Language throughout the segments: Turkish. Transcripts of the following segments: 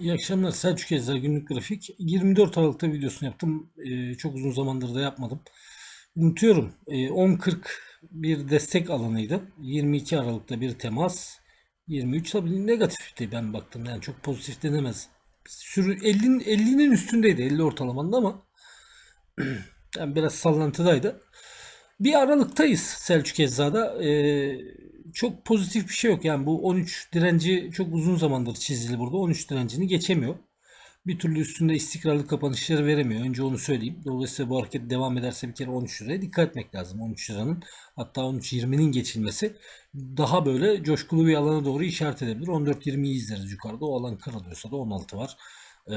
İyi akşamlar Selçuk Ezra günlük grafik. 24 Aralık'ta videosunu yaptım. Ee, çok uzun zamandır da yapmadım. Unutuyorum. Ee, 10.40 bir destek alanıydı. 22 Aralık'ta bir temas. 23 tabii negatifti ben baktım. Yani çok pozitif denemez. Sürü 50'nin 50'nin üstündeydi 50 ortalamanda ama yani biraz sallantıdaydı. Bir aralıktayız Selçuk Ecza'da. Ee, çok pozitif bir şey yok. Yani bu 13 direnci çok uzun zamandır çizili burada. 13 direncini geçemiyor. Bir türlü üstünde istikrarlı kapanışları veremiyor. Önce onu söyleyeyim. Dolayısıyla bu hareket devam ederse bir kere 13 liraya dikkat etmek lazım. 13 liranın hatta 13.20'nin geçilmesi daha böyle coşkulu bir alana doğru işaret edebilir. 14.20'yi izleriz yukarıda. O alan kırılıyorsa da 16 var. Ee,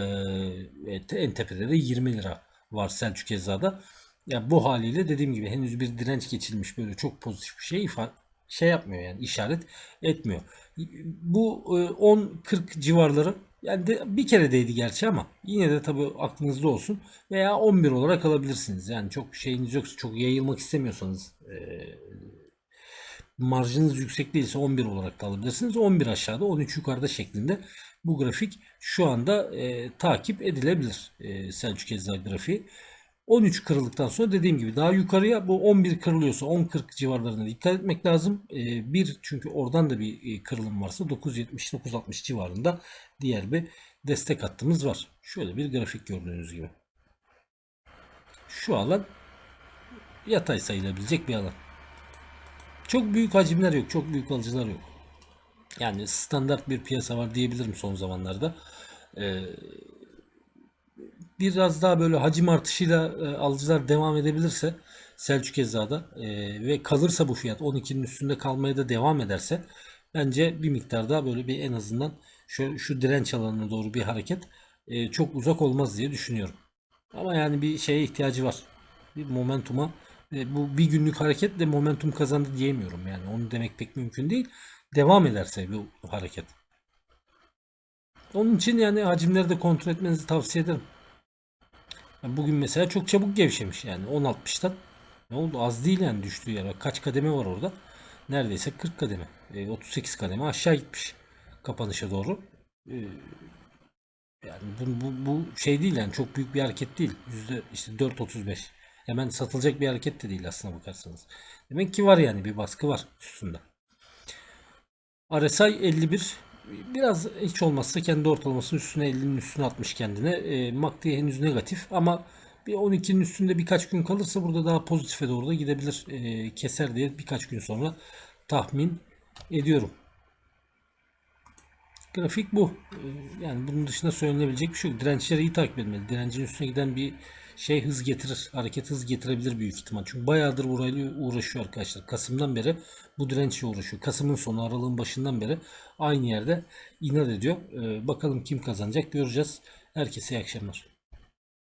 en tepede de 20 lira var Selçuk Ecza'da. Ya bu haliyle dediğim gibi henüz bir direnç geçilmiş böyle çok pozitif bir şey ifade şey yapmıyor yani işaret etmiyor. Bu e, 10-40 civarları yani de, bir kere değdi gerçi ama yine de tabii aklınızda olsun veya 11 olarak alabilirsiniz. Yani çok şeyiniz yoksa çok yayılmak istemiyorsanız e, marjınız yüksek değilse 11 olarak da alabilirsiniz. 11 aşağıda 13 yukarıda şeklinde bu grafik şu anda e, takip edilebilir. E, Selçuk Eczal grafiği. 13 kırıldıktan sonra dediğim gibi daha yukarıya bu 11 kırılıyorsa 10.40 civarlarına dikkat etmek lazım. E, bir çünkü oradan da bir e, kırılım varsa 9.70-9.60 civarında diğer bir destek hattımız var. Şöyle bir grafik gördüğünüz gibi. Şu alan yatay sayılabilecek bir alan. Çok büyük hacimler yok. Çok büyük alıcılar yok. Yani standart bir piyasa var diyebilirim son zamanlarda. Ee, biraz daha böyle hacim artışıyla e, alıcılar devam edebilirse Selçuk Ecza'da e, ve kalırsa bu fiyat 12'nin üstünde kalmaya da devam ederse bence bir miktar daha böyle bir en azından şu, şu direnç alanına doğru bir hareket e, çok uzak olmaz diye düşünüyorum. Ama yani bir şeye ihtiyacı var. Bir momentuma e, bu bir günlük hareketle momentum kazandı diyemiyorum yani. Onu demek pek mümkün değil. Devam ederse bu hareket. Onun için yani hacimleri de kontrol etmenizi tavsiye ederim. Bugün mesela çok çabuk gevşemiş yani 10.60'tan. Ne oldu? Az değil yani düştüğü yer. Kaç kademe var orada? Neredeyse 40 kademe. E, 38 kademe aşağı gitmiş. Kapanışa doğru. E, yani bu, bu, bu şey değil yani çok büyük bir hareket değil. Yüzde işte 4.35. Hemen satılacak bir hareket de değil aslına bakarsanız. Demek ki var yani bir baskı var üstünde. RSI 51 biraz hiç olmazsa kendi ortalamasının üstüne 50'nin üstüne atmış kendine. E, MACD henüz negatif ama bir 12'nin üstünde birkaç gün kalırsa burada daha pozitife doğru da gidebilir. E, keser diye birkaç gün sonra tahmin ediyorum. Grafik bu. Ee, Yani bunun dışında söylenebilecek bir şey yok. Dirençleri iyi takip etmeli. Direncin üstüne giden bir şey hız getirir. Hareket hız getirebilir büyük ihtimal. Çünkü bayağıdır burayla uğraşıyor arkadaşlar. Kasım'dan beri bu dirençle uğraşıyor. Kasım'ın sonu aralığın başından beri aynı yerde inat ediyor. Ee, bakalım kim kazanacak göreceğiz. Herkese iyi akşamlar.